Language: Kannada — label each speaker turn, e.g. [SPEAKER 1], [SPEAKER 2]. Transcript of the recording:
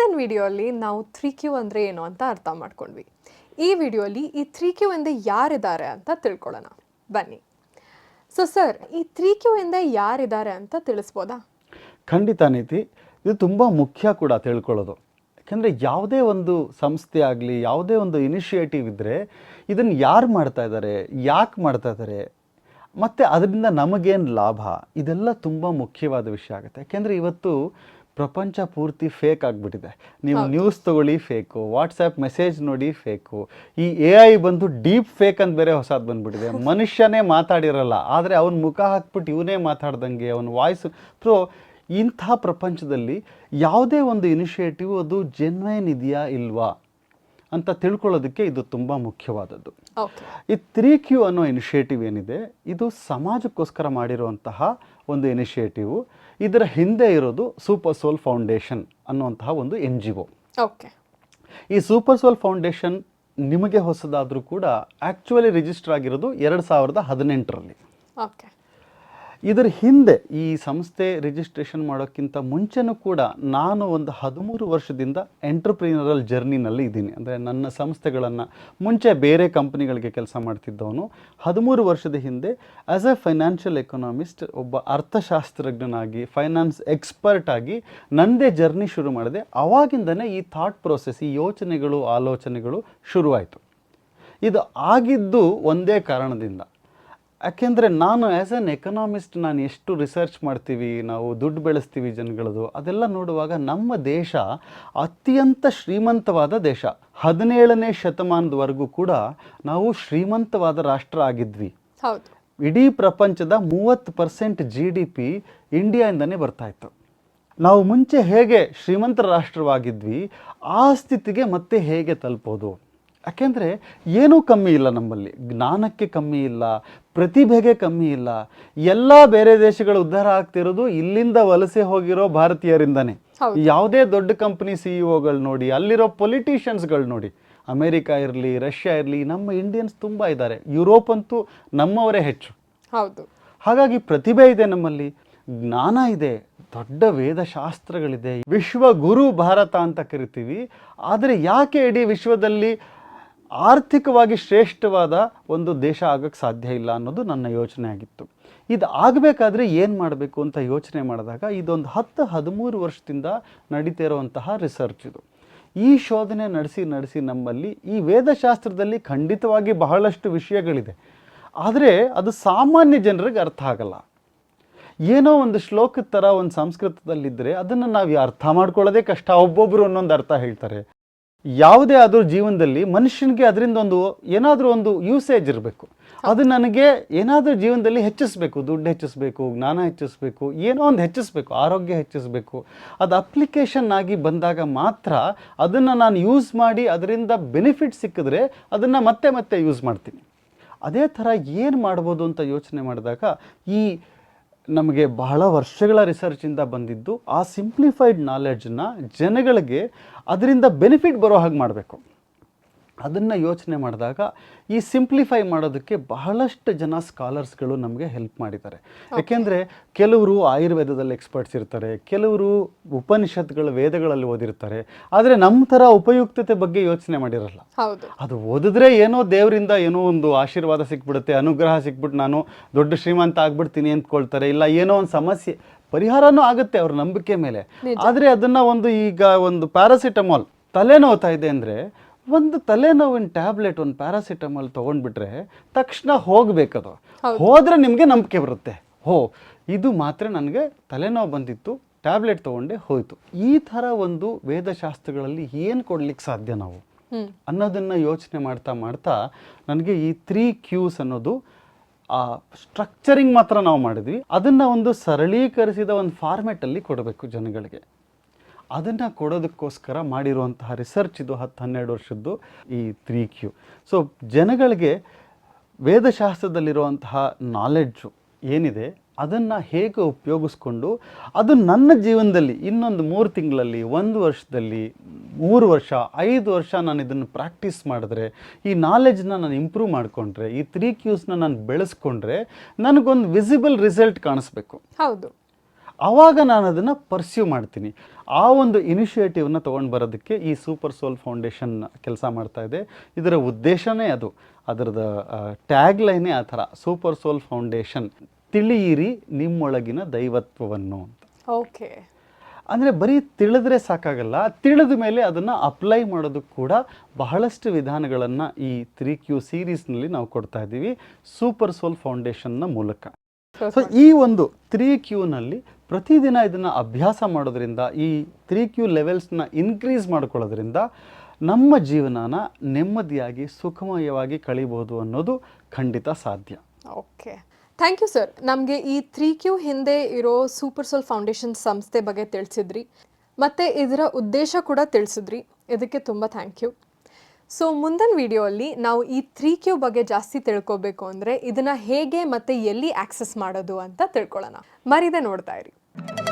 [SPEAKER 1] ಹಿಂದಿನ ವಿಡಿಯೋಲಿ ನಾವು ತ್ರೀ ಕ್ಯೂ ಅಂದರೆ ಏನು ಅಂತ ಅರ್ಥ ಮಾಡ್ಕೊಂಡ್ವಿ. ಈ ವಿಡಿಯೋಲಿ ಈ ತ್ರೀ ಕ್ಯೂ ಎಂದೇ ಯಾರಿದ್ದಾರೆ ಅಂತ ತಿಳ್ಕೊಳ್ಳೋಣ. ಬನ್ನಿ. ಸೊ ಸರ್ ಈ ತ್ರೀ ಕ್ಯೂ ಎಂದೇ ಯಾರಿದ್ದಾರೆ ಅಂತ ತಿಳಿಸ್ಬೋದಾ?
[SPEAKER 2] ಖಂಡಿತ ನೀತಿ. ಇದು ತುಂಬ ಮುಖ್ಯ ಕೂಡ ತಿಳ್ಕೊಳ್ಳೋದು. ಯಾಕೆಂದರೆ ಯಾವುದೇ ಒಂದು ಸಂಸ್ಥೆ ಆಗಲಿ, ಯಾವುದೇ ಒಂದು ಇನಿಷಿಯೇಟಿವ್ ಇದ್ದರೆ ಇದನ್ನು ಯಾರು ಮಾಡ್ತಾ ಇದ್ದಾರೆ ಯಾಕೆ ಮಾಡ್ತಾ ಇದ್ದಾರೆ ಮತ್ತು ಅದರಿಂದ ನಮಗೇನು ಲಾಭ, ಇದೆಲ್ಲ ತುಂಬ ಮುಖ್ಯವಾದ ವಿಷಯ ಆಗುತ್ತೆ. ಯಾಕೆಂದರೆ ಇವತ್ತು ಪ್ರಪಂಚ ಪೂರ್ತಿ ಫೇಕ್ ಆಗಿಬಿಟ್ಟಿದೆ. ನೀವು ನ್ಯೂಸ್ ತಗೊಳ್ಳಿ ಫೇಕು ವಾಟ್ಸಪ್ ಮೆಸೇಜ್ ನೋಡಿ ಫೇಕು ಈ ಎ ಐ ಬಂದು ಡೀಪ್ ಫೇಕ್ ಅಂತ ಬೇರೆ ಹೊಸದು ಬಂದ್ಬಿಟ್ಟಿದೆ. ಮನುಷ್ಯನೇ ಮಾತಾಡಿರಲ್ಲ ಆದರೆ ಅವನ ಮುಖ ಹಾಕ್ಬಿಟ್ಟು ಇವನೇ ಮಾತಾಡ್ದಂಗೆ ಅವನ ವಾಯ್ಸ್ ಸೊ ಇಂಥ ಪ್ರಪಂಚದಲ್ಲಿ ಯಾವುದೇ ಒಂದು ಇನಿಷಿಯೇಟಿವ್ ಅದು ಜೆನ್ವೈನ್ ಇದೆಯಾ ಇಲ್ವಾ ಅಂತ ತಿಳ್ಕೊಳ್ಳೋದಕ್ಕೆ ಇದು ತುಂಬ ಮುಖ್ಯವಾದದ್ದು. ಈ ತ್ರೀ ಕ್ಯೂ ಅನ್ನೋ ಇನಿಷಿಯೇಟಿವ್ ಏನಿದೆ ಇದು ಸಮಾಜಕ್ಕೋಸ್ಕರ ಮಾಡಿರುವಂತಹ ಒಂದು ಇನಿಷಿಯೇಟಿವ್ ಇದರ ಹಿಂದೆ ಇರೋದು ಸೂಪರ್ ಸೋಲ್ ಫೌಂಡೇಶನ್ ಅನ್ನುವಂತಹ ಒಂದು ಎನ್ ಜಿ ಒ
[SPEAKER 1] ಓಕೆ.
[SPEAKER 2] ಈ ಸೂಪರ್ ಸೋಲ್ ಫೌಂಡೇಶನ್ ನಿಮಗೆ ಹೊಸದಾದರೂ ಕೂಡ ಆ್ಯಕ್ಚುಲಿ ರಿಜಿಸ್ಟರ್ ಆಗಿರೋದು ಎರಡು ಸಾವಿರದ ಹದಿನೆಂಟರಲ್ಲಿ.
[SPEAKER 1] ಓಕೆ.
[SPEAKER 2] ಇದರ ಹಿಂದೆ ಈ ಸಂಸ್ಥೆ ರಿಜಿಸ್ಟ್ರೇಷನ್ ಮಾಡೋಕ್ಕಿಂತ ಮುಂಚೆನೂ ಕೂಡ ನಾನು ಒಂದು ಹದಿಮೂರು ವರ್ಷದಿಂದ ಎಂಟರ್ಪ್ರಿನರಲ್ ಜರ್ನಿನಲ್ಲಿ ಇದ್ದೀನಿ. ಅಂದರೆ ನನ್ನ ಸಂಸ್ಥೆಗಳನ್ನು ಮುಂಚೆ ಬೇರೆ ಕಂಪ್ನಿಗಳಿಗೆ ಕೆಲಸ ಮಾಡ್ತಿದ್ದವನು. ಹದಿಮೂರು ವರ್ಷದ ಹಿಂದೆ ಆ್ಯಸ್ ಎ ಫೈನಾನ್ಷಿಯಲ್ ಎಕನಾಮಿಸ್ಟ್ ಒಬ್ಬ ಅರ್ಥಶಾಸ್ತ್ರಜ್ಞನಾಗಿ ಫೈನಾನ್ಸ್ ಎಕ್ಸ್ಪರ್ಟ್ ಆಗಿ ನನ್ನದೇ ಜರ್ನಿ ಶುರು ಮಾಡಿದೆ. ಅವಾಗಿಂದನೇ ಈ ಥಾಟ್ ಪ್ರೋಸೆಸ್ ಈ ಯೋಚನೆಗಳು, ಆಲೋಚನೆಗಳು ಶುರುವಾಯಿತು. ಇದು ಆಗಿದ್ದು ಒಂದೇ ಕಾರಣದಿಂದ. ಯಾಕೆಂದರೆ ನಾನು ಆ್ಯಸ್ ಎನ್ ಎಕನಾಮಿಸ್ಟ್ ನಾನು ಎಷ್ಟು ರಿಸರ್ಚ್ ಮಾಡ್ತೀವಿ ನಾವು ದುಡ್ಡು ಬೆಳೆಸ್ತೀವಿ ಜನಗಳದು ಅದೆಲ್ಲ ನೋಡುವಾಗ ನಮ್ಮ ದೇಶ ಅತ್ಯಂತ ಶ್ರೀಮಂತವಾದ ದೇಶ. ಹದಿನೇಳನೇ ಶತಮಾನದವರೆಗೂ ಕೂಡ ನಾವು ಶ್ರೀಮಂತವಾದ ರಾಷ್ಟ್ರ ಆಗಿದ್ವಿ.
[SPEAKER 1] ಹೌದು.
[SPEAKER 2] ಇಡೀ ಪ್ರಪಂಚದ ಮೂವತ್ತು ಪರ್ಸೆಂಟ್ ಜಿ ಡಿ ಪಿ ಇಂಡಿಯಾಯಿಂದನೇ ಬರ್ತಾ ಇತ್ತು. ನಾವು ಮುಂಚೆ ಹೇಗೆ ಶ್ರೀಮಂತ ರಾಷ್ಟ್ರವಾಗಿದ್ವಿ ಆ ಸ್ಥಿತಿಗೆ ಮತ್ತೆ ಹೇಗೆ ತಲುಪೋದು? ಯಾಕೆಂದರೆ ಏನೂ ಕಮ್ಮಿ ಇಲ್ಲ ನಮ್ಮಲ್ಲಿ. ಜ್ಞಾನಕ್ಕೆ ಕಮ್ಮಿ ಇಲ್ಲ ಪ್ರತಿಭೆಗೆ ಕಮ್ಮಿ ಇಲ್ಲ. ಎಲ್ಲ ಬೇರೆ ದೇಶಗಳು ಉದ್ಧಾರ ಆಗ್ತಿರೋದು ಇಲ್ಲಿಂದ ವಲಸೆ ಹೋಗಿರೋ ಭಾರತೀಯರಿಂದನೇ. ಯಾವುದೇ ದೊಡ್ಡ ಕಂಪ್ನಿ ಸಿ ಇಒಗಳು ನೋಡಿ ಅಲ್ಲಿರೋ ಪೊಲಿಟಿಷಿಯನ್ಸ್ಗಳು ನೋಡಿ ಅಮೇರಿಕಾ ಇರಲಿ ರಷ್ಯಾ ಇರಲಿ ನಮ್ಮ ಇಂಡಿಯನ್ಸ್ ತುಂಬ ಇದ್ದಾರೆ. ಯುರೋಪ್ ಅಂತೂ ನಮ್ಮವರೇ ಹೆಚ್ಚು.
[SPEAKER 1] ಹೌದು.
[SPEAKER 2] ಹಾಗಾಗಿ ಪ್ರತಿಭೆ ಇದೆ ನಮ್ಮಲ್ಲಿ ಜ್ಞಾನ ಇದೆ ದೊಡ್ಡ ವೇದ ಶಾಸ್ತ್ರಗಳಿದೆ ವಿಶ್ವ ಗುರು ಭಾರತ ಅಂತ ಕರಿತೀವಿ. ಆದರೆ ಯಾಕೆ ಇಡೀ ವಿಶ್ವದಲ್ಲಿ ಆರ್ಥಿಕವಾಗಿ ಶ್ರೇಷ್ಠವಾದ ಒಂದು ದೇಶ ಆಗಕ್ಕೆ ಸಾಧ್ಯ ಇಲ್ಲ ಅನ್ನೋದು ನನ್ನ ಯೋಚನೆ ಆಗಿತ್ತು. ಇದು ಆಗಬೇಕಾದ್ರೆ ಏನು ಮಾಡಬೇಕು ಅಂತ ಯೋಚನೆ ಮಾಡಿದಾಗ ಇದೊಂದು ಹತ್ತು, ಹದಿಮೂರು ವರ್ಷದಿಂದ ನಡೀತಾ ಇರುವಂತಹ ರಿಸರ್ಚ್ ಇದು. ಈ ಶೋಧನೆ ನಡೆಸಿ ನಡೆಸಿ ನಮ್ಮಲ್ಲಿ ಈ ವೇದಶಾಸ್ತ್ರದಲ್ಲಿ ಖಂಡಿತವಾಗಿ ಬಹಳಷ್ಟು ವಿಷಯಗಳಿದೆ. ಆದರೆ ಅದು ಸಾಮಾನ್ಯ ಜನರಿಗೆ ಅರ್ಥ ಆಗಲ್ಲ. ಏನೋ ಒಂದು ಶ್ಲೋಕದ ಥರ ಒಂದು ಸಂಸ್ಕೃತದಲ್ಲಿದ್ದರೆ ಅದನ್ನು ನಾವು ಅರ್ಥ ಮಾಡ್ಕೊಳ್ಳೋದೇ ಕಷ್ಟ. ಒಬ್ಬೊಬ್ಬರು ಒಂದೊಂದು ಅರ್ಥ ಹೇಳ್ತಾರೆ. ಯಾವುದೇ ಆದರೂ ಜೀವನದಲ್ಲಿ ಮನುಷ್ಯನಿಗೆ ಅದರಿಂದ ಒಂದು ಏನಾದರೂ ಒಂದು ಯೂಸೇಜ್ ಇರಬೇಕು. ಅದು ನನಗೆ ಏನಾದರೂ ಜೀವನದಲ್ಲಿ ಹೆಚ್ಚಿಸಬೇಕು. ದುಡ್ಡು ಹೆಚ್ಚಿಸಬೇಕು, ಜ್ಞಾನ ಹೆಚ್ಚಿಸಬೇಕು, ಏನೋ ಒಂದು ಹೆಚ್ಚಿಸಬೇಕು, ಆರೋಗ್ಯ ಹೆಚ್ಚಿಸಬೇಕು. ಅದು ಅಪ್ಲಿಕೇಶನ್ ಆಗಿ ಬಂದಾಗ ಮಾತ್ರ ಅದನ್ನು ನಾನು ಯೂಸ್ ಮಾಡಿ ಅದರಿಂದ ಬೆನಿಫಿಟ್ ಸಿಕ್ಕಿದ್ರೆ ಅದನ್ನು ಮತ್ತೆ ಮತ್ತೆ ಯೂಸ್ ಮಾಡ್ತೀನಿ. ಅದೇ ಥರ ಏನು ಮಾಡ್ಬೋದು ಅಂತ ಯೋಚನೆ ಮಾಡಿದಾಗ ಈ ನಮಗೆ ಬಹಳ ವರ್ಷಗಳ ರಿಸರ್ಚಿಂದ ಬಂದಿದ್ದು ಆ ಸಿಂಪ್ಲಿಫೈಡ್ ನಾಲೆಡ್ಜನ್ನ ಜನಗಳಿಗೆ ಅದರಿಂದ ಬೆನಿಫಿಟ್ ಬರೋ ಹಾಗೆ ಮಾಡಬೇಕು. ಅದನ್ನು ಯೋಚನೆ ಮಾಡಿದಾಗ ಈ ಸಿಂಪ್ಲಿಫೈ ಮಾಡೋದಕ್ಕೆ ಬಹಳಷ್ಟು ಜನ ಸ್ಕಾಲರ್ಸ್ಗಳು ನಮಗೆ ಹೆಲ್ಪ್ ಮಾಡಿದ್ದಾರೆ. ಯಾಕೆಂದರೆ ಕೆಲವರು ಆಯುರ್ವೇದದಲ್ಲಿ ಎಕ್ಸ್ಪರ್ಟ್ಸ್ ಇರ್ತಾರೆ ಕೆಲವರು ಉಪನಿಷತ್ಗಳ ವೇದಗಳಲ್ಲಿ ಓದಿರ್ತಾರೆ ಆದರೆ ನಮ್ಮ ಥರ ಉಪಯುಕ್ತತೆ ಬಗ್ಗೆ ಯೋಚನೆ ಮಾಡಿರಲ್ಲ. ಅದು ಓದಿದ್ರೆ ಏನೋ ದೇವರಿಂದ ಏನೋ ಒಂದು ಆಶೀರ್ವಾದ ಸಿಕ್ಬಿಡುತ್ತೆ ಅನುಗ್ರಹ ಸಿಕ್ಬಿಟ್ಟು ನಾನು ದೊಡ್ಡ ಶ್ರೀಮಂತ ಆಗ್ಬಿಡ್ತೀನಿ ಅಂದ್ಕೊಳ್ತಾರೆ ಇಲ್ಲ ಏನೋ ಒಂದು ಸಮಸ್ಯೆ ಪರಿಹಾರನೂ ಆಗುತ್ತೆ ಅವ್ರ ನಂಬಿಕೆ ಮೇಲೆ. ಆದರೆ ಅದನ್ನ ಒಂದು ಈಗ ಒಂದು ಪ್ಯಾರಾಸಿಟಮಾಲ್ ತಲೆನೋವ್ತಾ ಇದೆ ಅಂದರೆ ಒಂದು ತಲೆನೋವಿನ ಟ್ಯಾಬ್ಲೆಟ್ ಒಂದು ಪ್ಯಾರಾಸಿಟಮಾಲ್ ತೊಗೊಂಡ್ಬಿಟ್ರೆ ತಕ್ಷಣ ಹೋಗಬೇಕದು. ಹೋದರೆ ನಿಮಗೆ ನಂಬಿಕೆ ಬರುತ್ತೆ. ಹೋ ಇದು ಮಾತ್ರ ನನಗೆ ತಲೆನೋವು ಬಂದಿತ್ತು ಟ್ಯಾಬ್ಲೆಟ್ ತೊಗೊಂಡೆ ಹೋಯ್ತು. ಈ ಥರ ಒಂದು ವೇದಶಾಸ್ತ್ರಗಳಲ್ಲಿ ಏನು ಕೊಡ್ಲಿಕ್ಕೆ ಸಾಧ್ಯ ನಾವು? ಅನ್ನೋದನ್ನು ಯೋಚನೆ ಮಾಡ್ತಾ ಮಾಡ್ತಾ ನನಗೆ ಈ ತ್ರೀ ಕ್ಯೂಸ್ ಅನ್ನೋದು ಆ ಸ್ಟ್ರಕ್ಚರಿಂಗ್ ಮಾತ್ರ ನಾವು ಮಾಡಿದ್ವಿ. ಅದನ್ನು ಒಂದು ಸರಳೀಕರಿಸಿದ ಒಂದು ಫಾರ್ಮೆಟಲ್ಲಿ ಕೊಡಬೇಕು ಜನಗಳಿಗೆ. ಅದನ್ನು ಕೊಡೋದಕ್ಕೋಸ್ಕರ ಮಾಡಿರುವಂತಹ ರಿಸರ್ಚ್ ಇದು ಹತ್ತು ಹನ್ನೆರಡು ವರ್ಷದ್ದು ಈ ತ್ರೀ ಕ್ಯೂ ಸೊ ಜನಗಳಿಗೆ ವೇದಶಾಸ್ತ್ರದಲ್ಲಿರುವಂತಹ ನಾಲೆಡ್ಜು ಏನಿದೆ, ಅದನ್ನು ಹೇಗೆ ಉಪಯೋಗಿಸ್ಕೊಂಡು, ಅದು ನನ್ನ ಜೀವನದಲ್ಲಿ ಇನ್ನೊಂದು ಮೂರು ತಿಂಗಳಲ್ಲಿ, ಒಂದು ವರ್ಷದಲ್ಲಿ, ಮೂರು ವರ್ಷ, ಐದು ವರ್ಷ ನಾನು ಇದನ್ನು ಪ್ರಾಕ್ಟೀಸ್ ಮಾಡಿದ್ರೆ, ಈ ನಾಲೆಜ್ನ ನಾನು ಇಂಪ್ರೂವ್ ಮಾಡಿಕೊಂಡ್ರೆ, ಈ ತ್ರೀ ಕ್ಯೂಸ್ನ ನಾನು ಬೆಳೆಸ್ಕೊಂಡ್ರೆ, ನನಗೊಂದು ವಿಸಿಬಲ್ ರಿಸಲ್ಟ್ ಕಾಣಿಸ್ಬೇಕು.
[SPEAKER 1] ಹೌದು.
[SPEAKER 2] ಆವಾಗ ನಾನು ಅದನ್ನು ಪರ್ಸ್ಯೂ ಮಾಡ್ತೀನಿ. ಆ ಒಂದು ಇನಿಷಿಯೇಟಿವ್ನ ತೊಗೊಂಡು ಬರೋದಕ್ಕೆ ಈ ಸೂಪರ್ ಸೋಲ್ ಫೌಂಡೇಶನ್ ಕೆಲಸ ಮಾಡ್ತಾ ಇದೆ. ಇದರ ಉದ್ದೇಶನೇ ಅದು. ಅದರದ ಟ್ಯಾಗ್ ಲೈನೇ ಆ ಥರ ಸೂಪರ್ ಸೋಲ್ ಫೌಂಡೇಶನ್ ತಿಳಿಯಿರಿ ನಿಮ್ಮೊಳಗಿನ ದೈವತ್ವವನ್ನು ಅಂತ.
[SPEAKER 1] ಓಕೆ.
[SPEAKER 2] ಅಂದರೆ ಬರೀ ತಿಳಿದ್ರೆ ಸಾಕಾಗಲ್ಲ ತಿಳಿದ ಮೇಲೆ ಅದನ್ನು ಅಪ್ಲೈ ಮಾಡೋದಕ್ಕೆ ಕೂಡ ಬಹಳಷ್ಟು ವಿಧಾನಗಳನ್ನು ಈ ತ್ರೀ ಕ್ಯೂ ಸೀರೀಸ್ನಲ್ಲಿ ನಾವು ಕೊಡ್ತಾ ಇದ್ದೀವಿ ಸೂಪರ್ ಸೋಲ್ ಫೌಂಡೇಶನ್ನ ಮೂಲಕ. ಸೊ ಈ ಒಂದು ತ್ರೀ ಕ್ಯೂನಲ್ಲಿ ಪ್ರತಿದಿನ ಇದನ್ನು ಅಭ್ಯಾಸ ಮಾಡೋದ್ರಿಂದ, ಈ ತ್ರೀ ಕ್ಯೂ ಲೆವೆಲ್ಸ್ನ ಇನ್ಕ್ರೀಸ್ ಮಾಡ್ಕೊಳ್ಳೋದ್ರಿಂದ ನಮ್ಮ ಜೀವನನ ನೆಮ್ಮದಿಯಾಗಿ, ಸುಖಮಯವಾಗಿ ಕಳಿಬೋದು ಅನ್ನೋದು ಖಂಡಿತ ಸಾಧ್ಯ.
[SPEAKER 1] ಓಕೆ. ಥ್ಯಾಂಕ್ ಯು ಸರ್ ನಮಗೆ ಈ ತ್ರೀ ಕ್ಯೂ ಹಿಂದೆ ಇರೋ ಸೂಪರ್ ಸೋಲ್ ಫೌಂಡೇಶನ್ ಸಂಸ್ಥೆ ಬಗ್ಗೆ ತಿಳಿಸಿದ್ರಿ. ಮತ್ತು ಇದರ ಉದ್ದೇಶ ಕೂಡ ತಿಳಿಸಿದ್ರಿ. ಇದಕ್ಕೆ ತುಂಬ ಥ್ಯಾಂಕ್ ಯು ಸೊ ಮುಂದಿನ ವಿಡಿಯೋಲ್ಲಿ ನಾವು ಈ ತ್ರೀ ಕ್ಯೂ ಬಗ್ಗೆ ಜಾಸ್ತಿ ತಿಳ್ಕೊಬೇಕು ಅಂದರೆ ಇದನ್ನು ಹೇಗೆ ಮತ್ತು ಎಲ್ಲಿ ಆಕ್ಸೆಸ್ ಮಾಡೋದು ಅಂತ ತಿಳ್ಕೊಳ್ಳೋಣ. ಮರಿದೆ ನೋಡ್ತಾ ಇರಿ. you